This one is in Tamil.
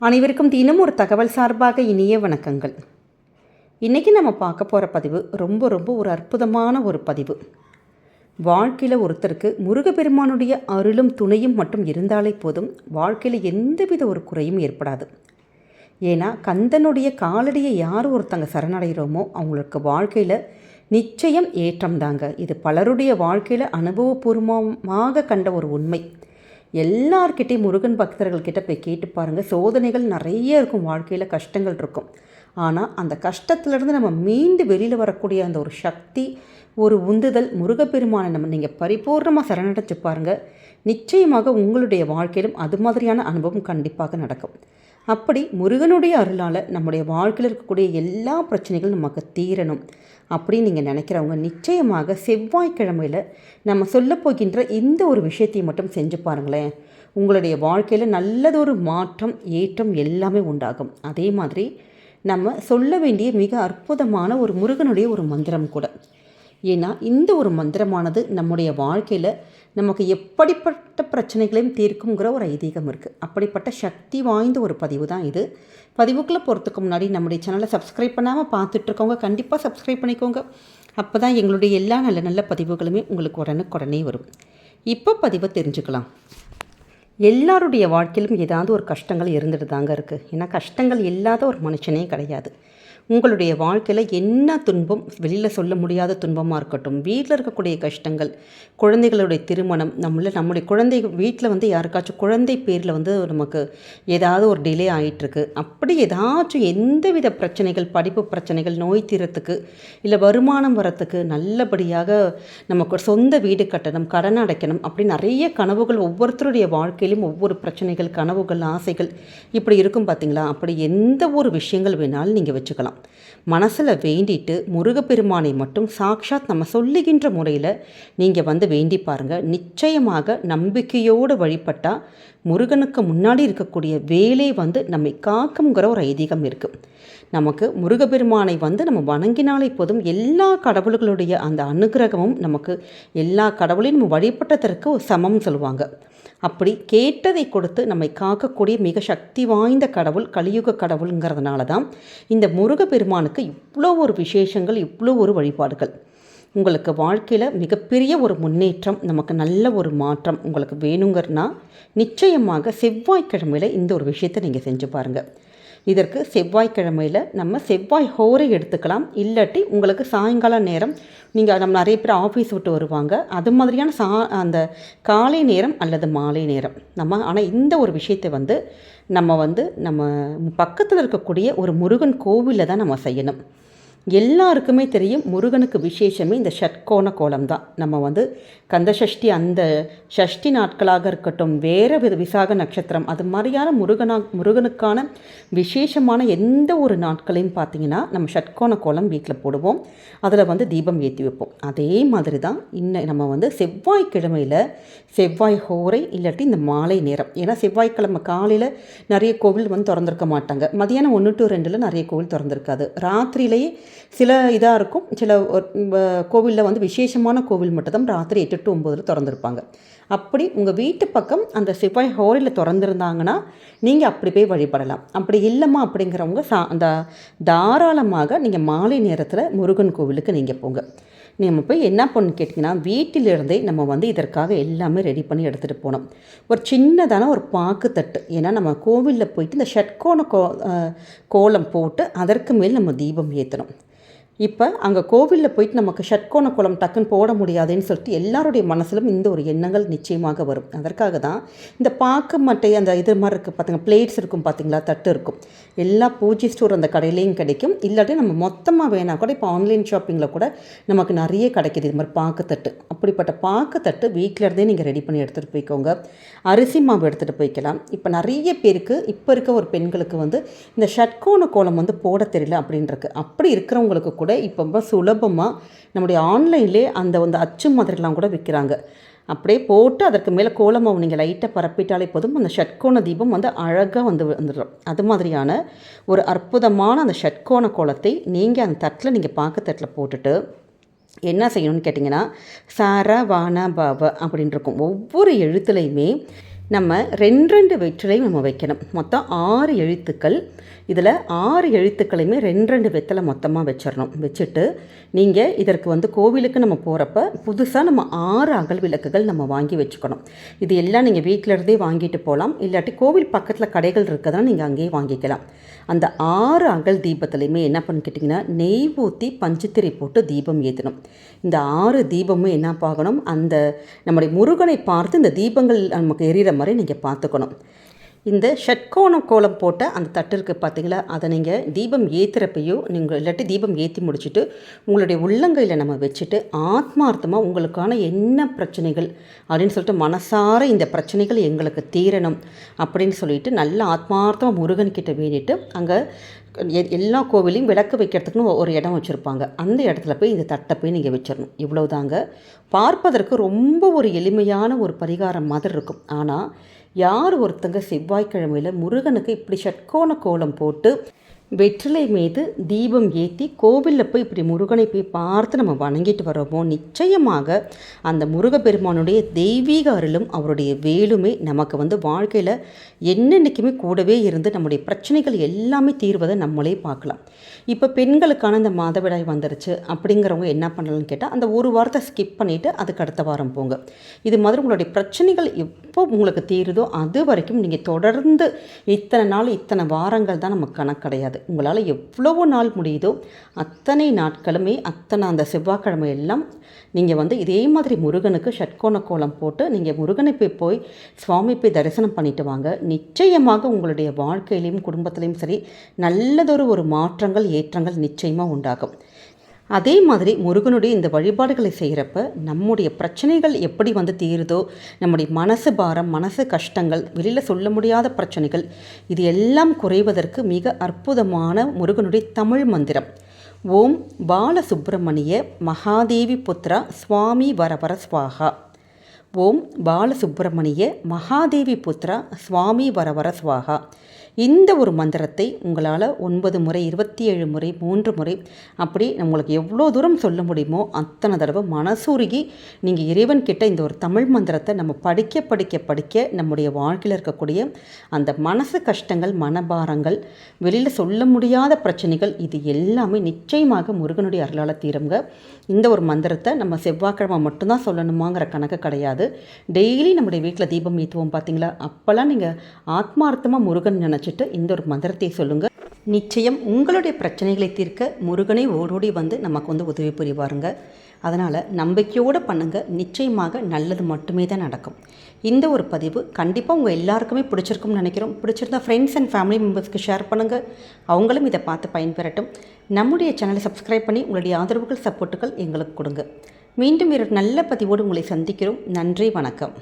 அனைவருக்கும் தினம் ஒரு தகவல் சார்பாக இனிய வணக்கங்கள். இன்றைக்கி நம்ம பார்க்க போகிற பதிவு ரொம்ப ரொம்ப ஒரு அற்புதமான ஒரு பதிவு. வாழ்க்கையில் ஒருத்தருக்கு முருகப்பெருமானுடைய அருளும் துணையும் மட்டும் இருந்தாலே போதும் வாழ்க்கையில் எந்தவித ஒரு குறையும் ஏற்படாது. ஏன்னா கந்தனுடைய காலடியை யார் ஒருத்தங்க சரணடைகிறோமோ அவங்களுக்கு வாழ்க்கையில் நிச்சயம் ஏற்றம் தாங்க இது பலருடைய வாழ்க்கையில் அனுபவபூர்வமாக கண்ட ஒரு உண்மை. எல்லார்கிட்டையும் முருகன் பக்தர்கள்கிட்ட போய் கேட்டு பாருங்கள் சோதனைகள் நிறைய இருக்கும். வாழ்க்கையில் கஷ்டங்கள் இருக்கும். ஆனால் அந்த கஷ்டத்துலேருந்து நம்ம மீண்டு வெளியில் வரக்கூடிய அந்த ஒரு சக்தி ஒரு உந்துதல் முருகப்பெருமானை நம்ம நீங்கள் பரிபூர்ணமாக சரணடைச்சு பாருங்கள் நிச்சயமாக உங்களுடைய வாழ்க்கையிலும் அது மாதிரியான அனுபவம் கண்டிப்பாக நடக்கும். அப்படி முருகனுடைய அருளால் நம்முடைய வாழ்க்கையில் இருக்கக்கூடிய எல்லா பிரச்சனைகளும் நமக்கு தீரணும். அப்படின்னு நீங்கள் நினைக்கிறவங்க நிச்சயமாக செவ்வாய்க்கிழமையில் நம்ம சொல்ல போகின்ற இந்த ஒரு விஷயத்தை மட்டும் செஞ்சு பாருங்களேன். உங்களுடைய வாழ்க்கையில் நல்லதொரு மாற்றம் ஏற்றம் எல்லாமே உண்டாகும். அதே மாதிரி நம்ம சொல்ல வேண்டிய மிக அற்புதமான ஒரு முருகனுடைய ஒரு மந்திரம் கூட. ஏன்னா இந்த ஒரு மந்திரமானது நம்முடைய வாழ்க்கையில் நமக்கு எப்படிப்பட்ட பிரச்சனைகளையும் தீர்க்குங்கிற ஒரு ஐதீகம் இருக்குது அப்படிப்பட்ட சக்தி வாய்ந்த ஒரு பதிவு தான் இது. பதிவுக்குள்ளே போகிறதுக்கு முன்னாடி நம்முடைய சேனலை சப்ஸ்கிரைப் பண்ணாமல் பார்த்துட்ருக்கவங்க கண்டிப்பாக சப்ஸ்கிரைப் பண்ணிக்கோங்க. அப்போ தான் எங்களுடைய எல்லா நல்ல நல்ல பதிவுகளுமே உங்களுக்கு உடனுக்குடனே வரும். இப்போ பதிவை தெரிஞ்சுக்கலாம். எல்லாருடைய வாழ்க்கையிலும் ஏதாவது ஒரு கஷ்டங்கள் இருந்துட்டு தாங்க இருக்குது ஏன்னா கஷ்டங்கள் இல்லாத ஒரு மனுஷனே கிடையாது. உங்களுடைய வாழ்க்கையில் என்ன துன்பம்? வெளியில் சொல்ல முடியாத துன்பமாக இருக்கட்டும். வீட்டில் இருக்கக்கூடிய கஷ்டங்கள் குழந்தைகளுடைய திருமணம் நம்மள நம்முடைய குழந்தை வீட்டில் வந்து யாருக்காச்சும் குழந்தை பேரில் வந்து நமக்கு ஏதாவது ஒரு டிலே ஆகிட்டுருக்கு அப்படி ஏதாச்சும் எந்தவித பிரச்சனைகள் படிப்பு பிரச்சனைகள் நோய் தீரத்துக்கு இல்லை வருமானம் வரத்துக்கு நல்லபடியாக நமக்கு சொந்த வீடு கட்டணும் கடன் அடைக்கணும் அப்படி நிறைய கனவுகள் ஒவ்வொருத்தருடைய வாழ்க்கை வாழ்க்கையிலும் ஒவ்வொரு பிரச்சனைகள் கனவுகள் ஆசைகள் இப்படி இருக்கும் பார்த்தீங்களா அப்படி எந்த ஒரு விஷயங்கள் வேணாலும் நீங்கள் வச்சுக்கலாம். மனசில் வேண்டிட்டு முருகப்பெருமானை மட்டும் சாக்ஷாத் நம்ம சொல்லுகின்ற முறையில் நீங்கள் வந்து வேண்டி பாருங்கள் நிச்சயமாக நம்பிக்கையோடு வழிபட்டால் முருகனுக்கு முன்னாடி இருக்கக்கூடிய வேலை வந்து நம்மை காக்குங்கிற ஒரு ஐதீகம் இருக்குது நமக்கு முருகப்பெருமானை வந்து நம்ம வணங்கினாலே போதும் எல்லா கடவுள்களுடைய அந்த அனுகிரகமும் நமக்கு எல்லா கடவுளையும் நம்ம வழிபட்டதற்கு சமம் சொல்லுவாங்க. அப்படி கேட்டதை கொடுத்து நம்மை காக்கக்கூடிய மிக சக்தி வாய்ந்த கடவுள் கலியுக கடவுளுங்கிறதுனால தான் இந்த முருகப்பெருமானுக்கு இவ்வளோ ஒரு விசேஷங்கள் இவ்வளோ ஒரு வழிபாடுகள். உங்களுக்கு வாழ்க்கையில் மிகப்பெரிய ஒரு முன்னேற்றம் நமக்கு நல்ல ஒரு மாற்றம் உங்களுக்கு வேணுங்கிறனா நிச்சயமாக செவ்வாய்க்கிழமையில் இந்த ஒரு விஷயத்தை நீங்கள் செஞ்சு பாருங்கள் இதற்கு செவ்வாய்க்கிழமையில் நம்ம செவ்வாய் ஹோரை எடுத்துக்கலாம். இல்லாட்டி உங்களுக்கு சாயங்கால நேரம் நீங்கள் நம்ம நிறைய பேர் ஆஃபீஸ் விட்டு வருவாங்க. அது மாதிரியான சா அந்த காலை நேரம் அல்லது மாலை நேரம். நம்ம ஆனால் இந்த ஒரு விஷயத்தை வந்து நம்ம வந்து நம்ம பக்கத்தில் இருக்கக்கூடிய ஒரு முருகன் கோவிலில் தான் நம்ம செய்யணும். எல்லாருக்குமே தெரியும் முருகனுக்கு விசேஷமே இந்த ஷட்கோண கோலம் தான் நம்ம வந்து கந்த சஷ்டி அந்த சஷ்டி நாட்களாக இருக்கட்டும் வேறு வித விசாக நட்சத்திரம் அது மாதிரியான முருகனா முருகனுக்கான விசேஷமான எந்த ஒரு நாட்களையும் பார்த்தீங்கன்னா நம்ம ஷட்கோண கோலம் வீட்டில் போடுவோம். அதில் வந்து தீபம் ஏற்றி வைப்போம். அதே மாதிரி தான் இன்னும் நம்ம வந்து செவ்வாய்க்கிழமையில் செவ்வாய் ஹோரை இல்லாட்டி இந்த மாலை நேரம். ஏன்னா செவ்வாய்க்கிழமை காலையில் நிறைய கோவில் வந்து திறந்திருக்க மாட்டாங்க. மதியானம் ஒன்று டு ரெண்டில் நிறைய கோவில் திறந்திருக்காது. ராத்திரியிலேயே சில இதாக இருக்கும். சில கோவிலில் வந்து விசேஷமான கோவில் மட்டும்தான். ராத்திரி எட்டு டு ஒம்பதில் திறந்துருப்பாங்க. அப்படி உங்கள் வீட்டு பக்கம் அந்த செவ்வாய் ஹோரில் திறந்துருந்தாங்கன்னா நீங்கள் அப்படி போய் வழிபடலாம். அப்படி இல்லைம்மா அப்படிங்கிறவங்க சா அந்த தாராளமாக நீங்கள் மாலை நேரத்தில் முருகன் கோவிலுக்கு நீங்கள் போங்க. நம்ம போய் என்ன பண்ணு கேட்டிங்கன்னா வீட்டிலிருந்தே நம்ம வந்து இதற்காக எல்லாமே ரெடி பண்ணி எடுத்துகிட்டு போனோம் ஒரு சின்னதான ஒரு பாக்கு தட்டு ஏன்னா நம்ம கோவிலில் போயிட்டு இந்த ஷட்கோண கோ கோலம் போட்டு அதற்கு மேல் நம்ம தீபம் ஏற்றணும் இப்போ அங்கே கோவிலில் போயிட்டு நமக்கு ஷட்கோண குளம் டக்குன்னு போட முடியாதுன்னு சொல்லிட்டு எல்லாருடைய மனசிலும் இந்த ஒரு எண்ணங்கள் நிச்சயமாக வரும். அதற்காக தான் இந்த பாக்கு மட்டை அந்த இது மாதிரி இருக்குது பார்த்துங்க பிளேட்ஸ் இருக்கும் பார்த்தீங்களா தட்டு இருக்கும். எல்லா பூஜை ஸ்டோர் அந்த கடையிலையும் கிடைக்கும். இல்லாட்டி நம்ம மொத்தமாக வேணால் கூட இப்போ ஆன்லைன் ஷாப்பிங்கில் கூட நமக்கு நிறைய கிடைக்கிது. இது மாதிரி பாக்குத்தட்டு. அப்படிப்பட்ட பாக்குத்தட்டு வீட்டில் இருந்தே நீங்கள் ரெடி பண்ணி எடுத்துகிட்டு போய்க்கோங்க. அரிசி மாவு எடுத்துகிட்டு போய்க்கலாம். இப்போ நிறைய பேருக்கு இப்போ இருக்க ஒரு பெண்களுக்கு வந்து இந்த ஷட்கோண கோலம் வந்து போட தெரியல அப்படின்றது அப்படி இருக்கிறவங்களுக்கு கூட இப்போ ரொம்ப சுலபமாக நம்முடைய ஆன்லைன்லேயே அந்த வந்து அச்சு மாதிரிலாம் கூட விற்கிறாங்க அப்படியே போட்டு அதற்கு மேலே கோலமாவு நீங்கள் லைட்டாக பரப்பிட்டாலே போதும். அந்த ஷட்கோண தீபம் வந்து அழகாக வந்து வந்துடும். அது மாதிரியான ஒரு அற்புதமான அந்த ஷட்கோண கோலத்தை நீங்கள் அந்த தட்டில் நீங்கள் பார்க்க தட்டில் போட்டுட்டு என்ன செய்யணும்னு கேட்டிங்கன்னா சார வான பாவ அப்படின்னு இருக்கும். ஒவ்வொரு எழுத்துலையுமே நம்ம ரெண்டு ரெண்டு வெற்றிலையும் நம்ம வைக்கணும். மொத்தம் ஆறு எழுத்துக்கள். இதில் ஆறு எழுத்துக்களையுமே ரெண்டு ரெண்டு வெத்தலை மொத்தமாக வச்சிடணும். வச்சுட்டு நீங்கள் இதற்கு வந்து கோவிலுக்கு நம்ம போகிறப்ப புதுசாக நம்ம ஆறு அகல் விளக்குகள் நம்ம வாங்கி வச்சுக்கணும். இது எல்லாம் நீங்கள் வீட்டில் இருந்தே வாங்கிட்டு போகலாம் இல்லாட்டி கோவில் பக்கத்தில் கடைகள் இருக்கதான் நீங்கள் அங்கேயே வாங்கிக்கலாம். அந்த ஆறு அகல் தீபத்துலையுமே என்ன பண்ணிக்கிட்டிங்கன்னா நெய் ஊற்றி பஞ்சுத்திரை போட்டு தீபம் ஏற்றணும் இந்த ஆறு தீபமும் என்ன பார்க்கணும் அந்த நம்முடைய முருகனை பார்த்து இந்த தீபங்கள் நமக்கு எரியிற மாதிரி நீங்கள் பார்த்துக்கணும். இந்த ஷட்கோண கோலம் போட்ட அந்த தட்டு இருக்குது பார்த்தீங்களா? அதை நீங்கள் தீபம் ஏற்றுறப்பையோ நீங்கள் இல்லாட்டி தீபம் ஏற்றி முடிச்சுட்டு உங்களுடைய உள்ளங்கையில் நம்ம வச்சுட்டு ஆத்மார்த்தமாக உங்களுக்கான என்ன பிரச்சனைகள் அப்படின்னு சொல்லிட்டு மனசார இந்த பிரச்சனைகள் எங்களுக்கு தீரணும் அப்படின்னு சொல்லிட்டு நல்ல ஆத்மார்த்தமாக முருகன்கிட்ட வேண்டிட்டு அங்கே எ- எல்லா கோவிலையும் விளக்கு வைக்கிறதுக்குன்னு ஒரு இடம் வச்சுருப்பாங்க. அந்த இடத்துல போய் இந்த தட்டை போய் நீங்கள் வச்சிடணும் இவ்வளோதாங்க பார்ப்பதற்கு ரொம்ப ஒரு எளிமையான ஒரு பரிகாரம் மாதிரி இருக்கும். ஆனால் யார் ஒருத்தங்க செவ்வாய்க்கிழமையில் முருகனுக்கு இப்படி ஷட்கோண கோலம் போட்டு வெற்றிலை மீது தீபம் ஏற்றி கோவிலில் போய் இப்படி முருகனை போய் பார்த்து நம்ம வணங்கிட்டு வரோமோ நிச்சயமாக அந்த முருகப்பெருமானுடைய தெய்வீக அருளும் அவருடைய வேலுமே நமக்கு வந்து வாழ்க்கையில் என்னென்னைக்குமே கூடவே இருந்து நம்முடைய பிரச்சனைகள் எல்லாமே தீர்வதை நம்மளே பார்க்கலாம். இப்போ பெண்களுக்கான இந்த மாதவிடாய் வந்துருச்சு அப்படிங்கிறவங்க என்ன பண்ணலாம்னு கேட்டால் அந்த ஒரு வாரத்தை ஸ்கிப் பண்ணிவிட்டு அதுக்கு அடுத்த வாரம் போங்க. இது மாதிரி உங்களுடைய பிரச்சனைகள் எப்போ உங்களுக்கு தீருதோ அது வரைக்கும் நீங்கள் தொடர்ந்து இத்தனை நாள் இத்தனை வாரங்கள் தான் நமக்கு கணக்கு கிடையாது. உங்களால் எவ்வளவு நாள் முடியுதோ அத்தனை நாட்களுமே அத்தனை அந்த செவ்வாய்க்கிழமை எல்லாம் நீங்கள் வந்து இதே மாதிரி முருகனுக்கு ஷட்கோண கோலம் போட்டு நீங்கள் முருகனை போய் போய் சுவாமி போய் தரிசனம் பண்ணிட்டு வாங்க. நிச்சயமாக உங்களுடைய வாழ்க்கையிலையும் குடும்பத்திலையும் சரி நல்லதொரு ஒரு மாற்றங்கள் ஏற்றங்கள் நிச்சயமாக உண்டாகும். அதே மாதிரி முருகனுடைய இந்த வழிபாடுகளை செய்கிறப்ப நம்முடைய பிரச்சனைகள் எப்படி வந்து தீருதோ நம்முடைய மனசு பாரம் மனசு கஷ்டங்கள் வெளியில் சொல்ல முடியாத பிரச்சனைகள் இது எல்லாம் குறைவதற்கு மிக அற்புதமான முருகனுடைய தமிழ் மந்திரம். ஓம் பாலசுப்பிரமணிய மகாதேவி புத்ரா சுவாமி வரவர சுவாகா. ஓம் பாலசுப்பிரமணிய மகாதேவி புத்ரா சுவாமி வரவர சுவாகா. இந்த ஒரு மந்திரத்தை உங்களால் ஒன்பது முறை இருபத்தி ஏழு முறை மூன்று முறை அப்படி உங்களுக்கு எவ்வளோ தூரம் சொல்ல முடியுமோ அத்தனை தடவை மனசுருகி நீங்கள் இறைவன் கிட்ட இந்த ஒரு தமிழ் மந்திரத்தை நம்ம படிக்க படிக்க படிக்க நம்முடைய வாழ்க்கையில் இருக்கக்கூடிய அந்த மனசு கஷ்டங்கள் மனபாரங்கள் வெளியில் சொல்ல முடியாத பிரச்சனைகள் இது எல்லாமே நிச்சயமாக முருகனுடைய அருளால் தீருங்க. இந்த ஒரு மந்திரத்தை நம்ம செவ்வாய்க்கிழமை மட்டும்தான் சொல்லணுமாங்கிற கணக்கு கிடையாது. டெய்லி நம்முடைய வீட்டில் தீபம் ஏற்றுவோம் பார்த்தீங்களா அப்போல்லாம் நீங்கள் ஆத்மார்த்தமாக முருகன் நினச்சிட்டு இந்த ஒரு மந்திரத்தை சொல்லுங்கள் நிச்சயம் உங்களுடைய பிரச்சனைகளை தீர்க்க முருகனை ஓடோடி வந்து நமக்கு வந்து உதவி புரிவாருங்க. அதனால் நம்பிக்கையோடு பண்ணுங்கள் நிச்சயமாக நல்லது மட்டுமே தான் நடக்கும். இந்த ஒரு பதிவு கண்டிப்பாக உங்கள் எல்லாருக்குமே பிடிச்சிருக்கும்னு நினைக்கிறோம். பிடிச்சிருந்தா ஃப்ரெண்ட்ஸ் அண்ட் ஃபேமிலி மெம்பர்ஸ்க்கு ஷேர் பண்ணுங்கள் அவங்களும் இதை பார்த்து பயன்பெறட்டும். நம்முடைய சேனலை சப்ஸ்கிரைப் பண்ணி உங்களுடைய ஆதரவுகள் சப்போர்ட்டுகள் எங்களுக்கு கொடுங்க. மீண்டும் ஒரு நல்ல பதிவோடு உங்களை சந்திக்கிறோம். நன்றி வணக்கம்.